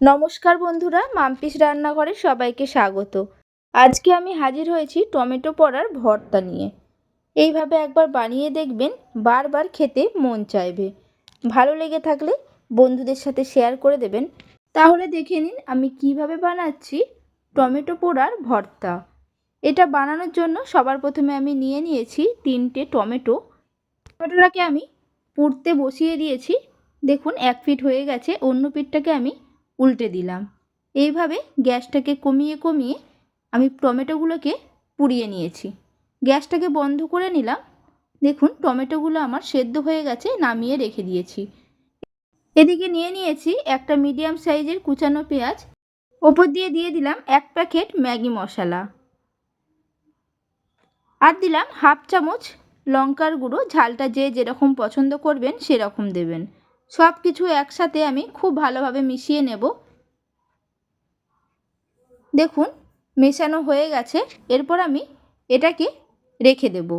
নমস্কার বন্ধুরা, মাম্পিস রান্নাঘরে সবাইকে স্বাগত। আজকে আমি হাজির হয়েছি টমেটো পড়ার ভর্তা নিয়ে। এইভাবে একবার বানিয়ে দেখবেন বারবার খেতে মন চাইবে। ভালো লেগে থাকলে বন্ধুদের সাথে শেয়ার করে দেবেন। তাহলে দেখে নিন আমি কীভাবে বানাচ্ছি টমেটো পোড়ার ভর্তা। এটা বানানোর জন্য সবার প্রথমে আমি নিয়ে নিয়েছি তিনটে টমেটো। টমেটোটাকে আমি পুড়তে বসিয়ে দিয়েছি। দেখুন, এক ফিট হয়ে গেছে। অন্য পিঠটাকে আমি উল্টে দিলাম। এইভাবে গ্যাসটাকে কমিয়ে কমিয়ে আমি টমেটোগুলোকে পুড়িয়ে নিয়েছি। গ্যাসটাকে বন্ধ করে নিলাম। দেখুন, টমেটোগুলো আমার সেদ্ধ হয়ে গেছে, নামিয়ে রেখে দিয়েছি। এদিকে নিয়ে নিয়েছি একটা মিডিয়াম সাইজের কুচানো পেঁয়াজ। ওপর দিয়ে দিয়ে দিলাম এক প্যাকেট ম্যাগি মশলা। আর দিলাম হাফ চামচ লঙ্কার গুঁড়ো। ঝালটা যে যেরকম পছন্দ করবেন, সেরকম দেবেন। সব কিছু একসাথে আমি খুব ভালোভাবে মিশিয়ে নেব। দেখুন, মেশানো হয়ে গেছে। এরপর আমি এটাকে রেখে দেব।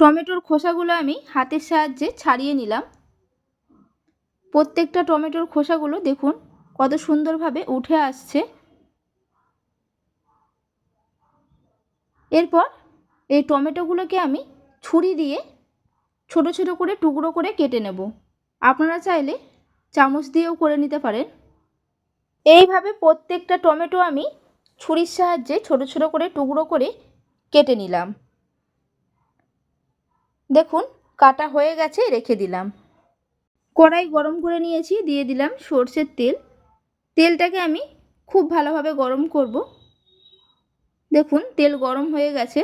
টমেটোর খোসাগুলো আমি হাতের সাহায্যে ছাড়িয়ে নিলাম। প্রত্যেকটা টমেটোর খোসাগুলো দেখুন, কত সুন্দরভাবে উঠে আসছে। এরপর এই টমেটোগুলোকে আমি ছুরি দিয়ে ছোট ছোট করে টুকরো করে কেটে নেব। আপনারা চাইলে চামচ দিয়েও করে নিতে পারেন। এইভাবে প্রত্যেকটা টমেটো আমি ছুরির সাহায্যে ছোট ছোট করে টুকরো করে কেটে নিলাম। দেখুন, কাটা হয়ে গেছে, রেখে দিলাম। কড়াই গরম করে নিয়েছি, দিয়ে দিলাম সর্ষের তেল। তেলটাকে আমি খুব ভালোভাবে গরম করব। দেখুন, তেল গরম হয়ে গেছে।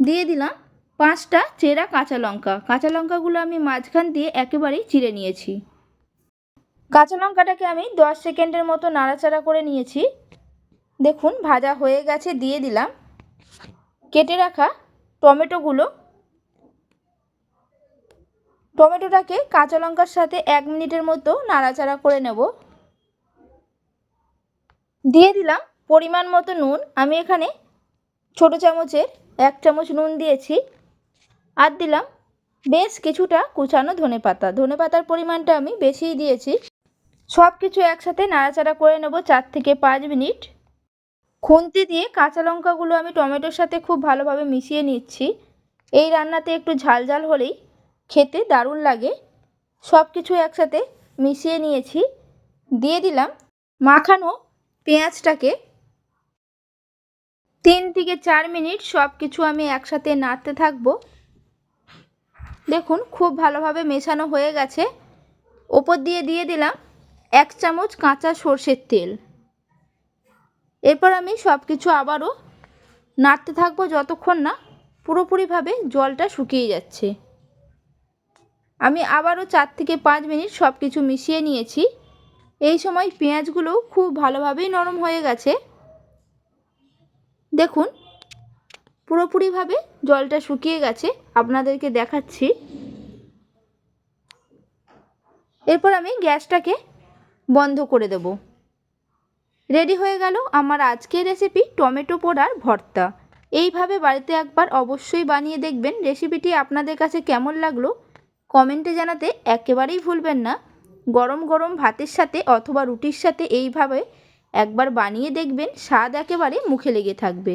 দিয়ে দিলাম পাঁচটা চেরা কাঁচা লঙ্কা। কাঁচা লঙ্কাগুলো আমি মাঝখান দিয়ে একেবারেই চিড়ে নিয়েছি। কাঁচা লঙ্কাটাকে আমি দশ সেকেন্ডের মতো নাড়াচাড়া করে নিয়েছি। দেখুন, ভাজা হয়ে গেছে, দিয়ে দিলাম। কেটে রাখা টমেটোগুলো। টমেটোটাকে কাঁচা লঙ্কার সাথে এক মিনিটের মতো নাড়াচাড়া করে নেব। দিয়ে দিলাম পরিমাণ মতো নুন। আমি এখানে ছোট চামচের এক চামচ নুন দিয়েছি। আর দিলাম বেশ কিছুটা কুচানো ধনে পাতা। ধনে পাতার পরিমাণটা আমি বেশিই দিয়েছি। সব কিছু একসাথে নাড়াচাড়া করে নেব চার থেকে পাঁচ মিনিট। খুন্তি দিয়ে কাঁচা লঙ্কাগুলো আমি টমেটোর সাথে খুব ভালোভাবে মিশিয়ে নিচ্ছি। এই রান্নাতে একটু ঝাল ঝাল হলেই খেতে দারুণ লাগে। সব কিছু একসাথে মিশিয়ে নিয়েছি। দিয়ে দিলাম মাখানো পেঁয়াজটাকে। তিন থেকে চার মিনিট সব কিছু আমি একসাথে নাড়তে থাকব। দেখুন, খুব ভালোভাবে মেশানো হয়ে গেছে। ওপর দিয়ে দিয়ে দিলাম এক চামচ কাঁচা সর্ষের তেল। এরপর আমি সব কিছু আবারও নাড়তে থাকব যতক্ষণ না পুরোপুরিভাবে জলটা শুকিয়ে যাচ্ছে। আমি আবারও চার থেকে পাঁচ মিনিট সব কিছু মিশিয়ে নিয়েছি। এই সময় পেঁয়াজগুলো খুব ভালোভাবেই নরম হয়ে গেছে। দেখুন পুরোপুরিভাবে জলটা শুকিয়ে গেছে। আপনাদেরকে দেখাচ্ছি। এরপর আমি গ্যাসটাকে বন্ধ করে দেব। রেডি হয়ে গেল আমার আজকের রেসিপি টমেটো পোড়ার ভর্তা। এইভাবে বাড়িতে একবার অবশ্যই বানিয়ে দেখবেন। রেসিপিটি আপনাদের কাছে কেমন লাগল কমেন্টে জানাতে একেবারেই ভুলবেন না। গরম গরম ভাতের সাথে অথবা রুটির সাথে এইভাবে একবার বানিয়ে দেখবেন। স্বাদ একেবারে মুখে লেগে থাকবে।